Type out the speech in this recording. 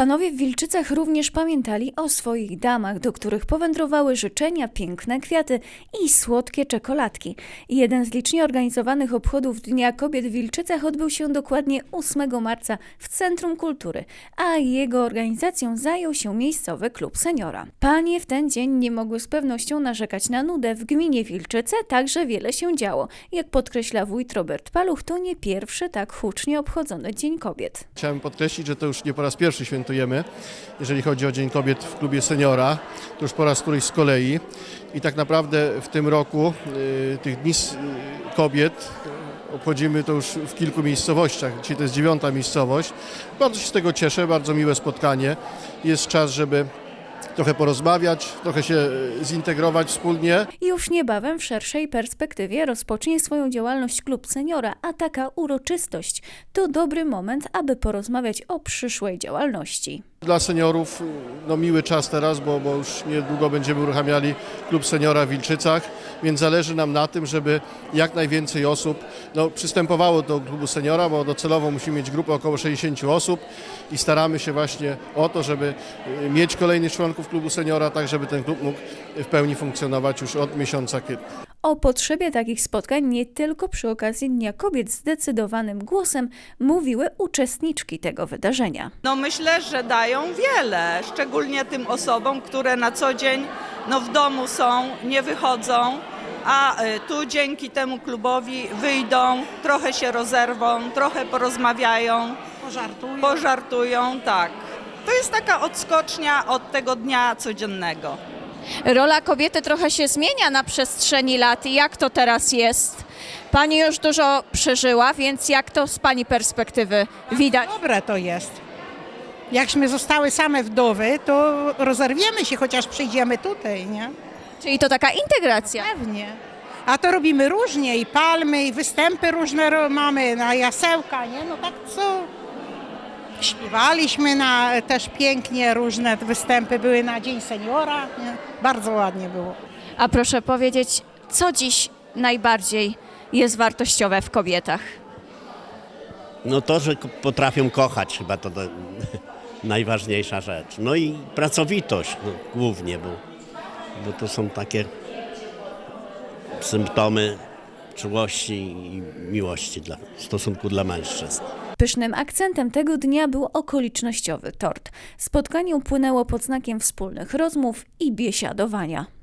Panowie w Wilczycach również pamiętali o swoich damach, do których powędrowały życzenia, piękne kwiaty i słodkie czekoladki. Jeden z licznie organizowanych obchodów Dnia Kobiet w Wilczycach odbył się dokładnie 8 marca w Centrum Kultury, a jego organizacją zajął się miejscowy klub seniora. Panie w ten dzień nie mogły z pewnością narzekać na nudę. W gminie Wilczyce także wiele się działo. Jak podkreśla wójt Robert Paluch, to nie pierwszy tak hucznie obchodzony Dzień Kobiet. Chciałem podkreślić, że to już nie po raz pierwszy jeżeli chodzi o Dzień Kobiet w klubie seniora. To już po raz któryś z kolei. I tak naprawdę w tym roku y, tych Dni y, Kobiet y, obchodzimy to już w kilku miejscowościach. Dzisiaj to jest dziewiąta miejscowość. Bardzo się z tego cieszę, bardzo miłe spotkanie. Jest czas, żeby trochę porozmawiać, trochę się y, zintegrować wspólnie. Już niebawem w szerszej perspektywie rozpocznie swoją działalność klub seniora, a taka uroczystość to dobry moment, aby porozmawiać o przyszłej działalności. Dla seniorów no, miły czas teraz, bo, bo już niedługo będziemy uruchamiali klub seniora w Wilczycach, więc zależy nam na tym, żeby jak najwięcej osób no, przystępowało do klubu seniora, bo docelowo musimy mieć grupę około 60 osób i staramy się właśnie o to, żeby y, mieć kolejnych członków klubu seniora, tak żeby ten klub mógł w pełni funkcjonować już od miesiąca kwietnia. O potrzebie takich spotkań nie tylko przy okazji Dnia Kobiet zdecydowanym głosem mówiły uczestniczki tego wydarzenia. No myślę, że dają wiele, szczególnie tym osobom, które na co dzień no, w domu są, nie wychodzą, a y, tu dzięki temu klubowi wyjdą, trochę się rozerwą, trochę porozmawiają, Pożartuję. pożartują, tak. To jest taka odskocznia od tego dnia codziennego. Rola kobiety trochę się zmienia na przestrzeni lat. Jak to teraz jest? Pani już dużo przeżyła, więc jak to z Pani perspektywy widać? Dobre to jest. Jakśmy zostały same wdowy, to rozerwiemy się, chociaż przyjdziemy tutaj, nie? Czyli to taka integracja. Pewnie. A to robimy różnie i palmy, i występy różne ro- mamy na jasełka, nie? No tak co? Śpiewaliśmy na, też pięknie, różne występy były na Dzień Seniora, nie? Bardzo ładnie było. A proszę powiedzieć, co dziś najbardziej jest wartościowe w kobietach? No to, że potrafią kochać chyba to, to najważniejsza rzecz. No i pracowitość no, głównie, bo, bo to są takie symptomy czułości i miłości dla, w stosunku dla mężczyzn. Pysznym akcentem tego dnia był okolicznościowy tort. Spotkanie upłynęło pod znakiem wspólnych rozmów i biesiadowania.